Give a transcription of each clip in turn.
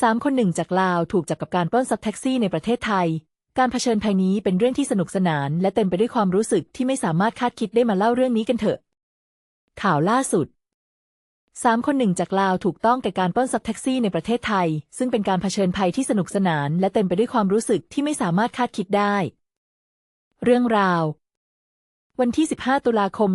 สามคนหนึ่งจากลาวถูกจับกับการปล้นซับแท็กซี่ในประเทศไทย การเผชิญภัยนี้เป็นเรื่องที่สนุกสนาน และเต็มไปด้วยความรู้สึกที่ไม่สามารถคาดคิดได้มาเล่าเรื่องนี้กันเถอะ ข่าวล่าสุดสามคนหนึ่งจากลาวถูกต้องแก่การปล้นซับแท็กซี่ในประเทศไทย ซึ่งเป็นการเผชิญภัยที่สนุกสนาน และเต็มไปด้วยความรู้สึกที่ไม่สามารถคาดคิดได้ เรื่องราว วันที่ 15 ตุลาคม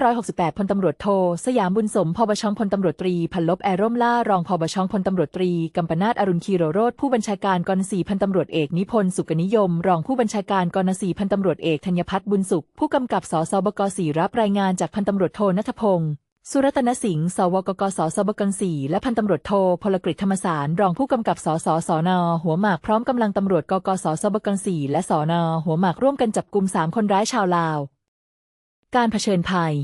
2568 พลตำรวจโท สยามบุญสม พบชองพลตำรวจตรี พันลบแอร่มล่า รองพบชองพลตำรวจตรี กัมปนาตอรุณคีโรโรธผู้บัญชาการกรณีพันตำรวจเอกนิพนธ์สุกนิยม รองผู้บัญชาการกรณีพันตำรวจเอกธัญพัฒน์บุญสุข ผู้กำกับสสบกสีรับรายงานจากพันตำรวจโทนัทพงศ์สุรัตนสิงห์ สวกกสสบกสีและพันตำรวจโทพลกฤษธรรมสาร รองผู้กำกับสสสน หัวหมากพร้อมกำลังตำรวจกกสสบกสีและสน หัวหมากร่วมกันจับกลุ่มสามคนร้ายชาวลาว การเผชิญภัย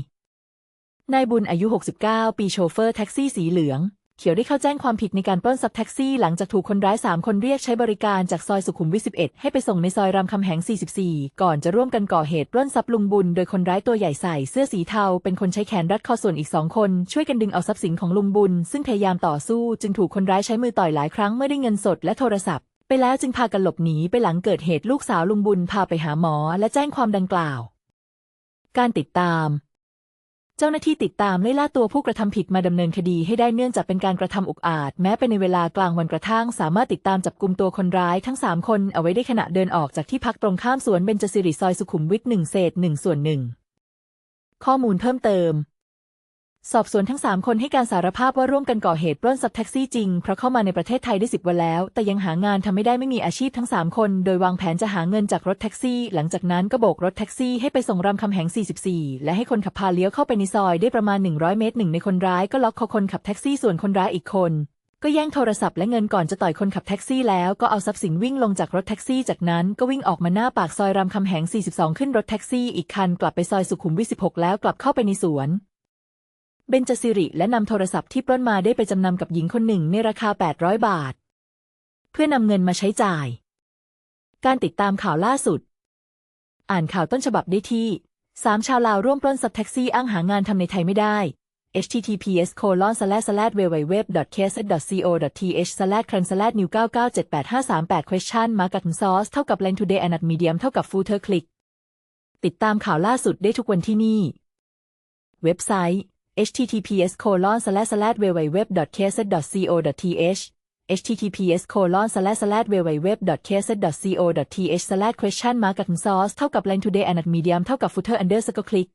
นายบุญอายุ 69 ปีโชเฟอร์แท็กซี่สีเหลือง เขียวได้เข้าแจ้งความผิดในการปล้นซับแท็กซี่หลังจากถูกคนร้าย 3 คนเรียกใช้บริการจากซอยสุขุมวิท 11 ให้ไปส่งในซอยรามคำแหง 44 ก่อนจะร่วมกันก่อเหตุปล้นทรัพย์ลุงบุญ โดยคนร้ายตัวใหญ่ใส่เสื้อสีเทา เป็นคนใช้แขนรัดคอส่วนอีกสองคน ช่วยกันดึงเอาทรัพย์สินของลุงบุญ ซึ่งพยายามต่อสู้จึงถูกคนร้ายใช้มือต่อยหลายครั้งเมื่อได้เงินสดและโทรศัพท์ ไปแล้วจึงพากันหลบหนีไปหลังเกิดเหตุลูกสาวลุงบุญพาไปหาหมอและแจ้งความดังกล่าว การติดตาม เจ้าหน้าที่ติดตามไล่ล่าตัวผู้กระทำผิดมาดำเนินคดีให้ได้เนื่องจากเป็นการกระทำอุกอาจ แม้เป็นในเวลากลางวันกระทั่ง สามารถติดตามจับกลุ่มตัวคนร้ายทั้งสามคนเอาไว้ได้ขณะเดินออกจากที่พักตรงข้ามสวนเบญจสิริซอยสุขุมวิทหนึ่งเศษหนึ่งส่วนหนึ่งข้อมูลเพิ่มเติม สอบสวนทั้งสามคนให้การสารภาพว่าร่วมกันก่อเหตุปล้นซับแท็กซี่จริง เพราะเข้ามาในประเทศไทยได้สิบวันแล้ว แต่ยังหางานทำไม่ได้ไม่มีอาชีพทั้งสามคน โดยวางแผนจะหาเงินจากรถแท็กซี่ หลังจากนั้นก็โบกรถแท็กซี่ให้ไปส่งรามคำแหง 44 และให้คนขับพาเลี้ยวเข้าไปในซอยได้ประมาณ 100 เมตรหนึ่งในคนร้ายก็ล็อกคอคนขับแท็กซี่ส่วนคนร้ายอีกคน ก็แย่งโทรศัพท์และเงินก่อนจะต่อยคนขับแท็กซี่แล้วก็เอาทรัพย์สินวิ่งลงจากรถแท็กซี่ จากนั้นก็วิ่งออกมาหน้าปากซอยรามคำแหง 42 ขึ้นรถแท็กซี่อีกคันกลับไปซอยสุขุมวิท16 แล้วกลับเข้าไปในสวน เบญจสิริและนำโทรศัพท์ที่ปล้นมาได้ไปจำนำกับหญิงคนหนึ่งในราคา 800 บาท เพื่อนำเงินมาใช้จ่าย การติดตามข่าวล่าสุด อ่านข่าวต้นฉบับได้ที่สามชาวลาวร่วมปล้นซับแท็กซี่อ้างหางานทำในไทยไม่ได้ https colon slash slash www case co th slash cran slash new 9978538 question mark source เท่ากับ land today and medium เท่ากับ footer click ติดตามข่าวล่าสุดได้ทุกวันที่นี่ เว็บไซต์ https colon slash slash www caset co th https colon slash slash www caset co th slash question mark กับ source เท่ากับ line today and medium เท่ากับ footer underscore click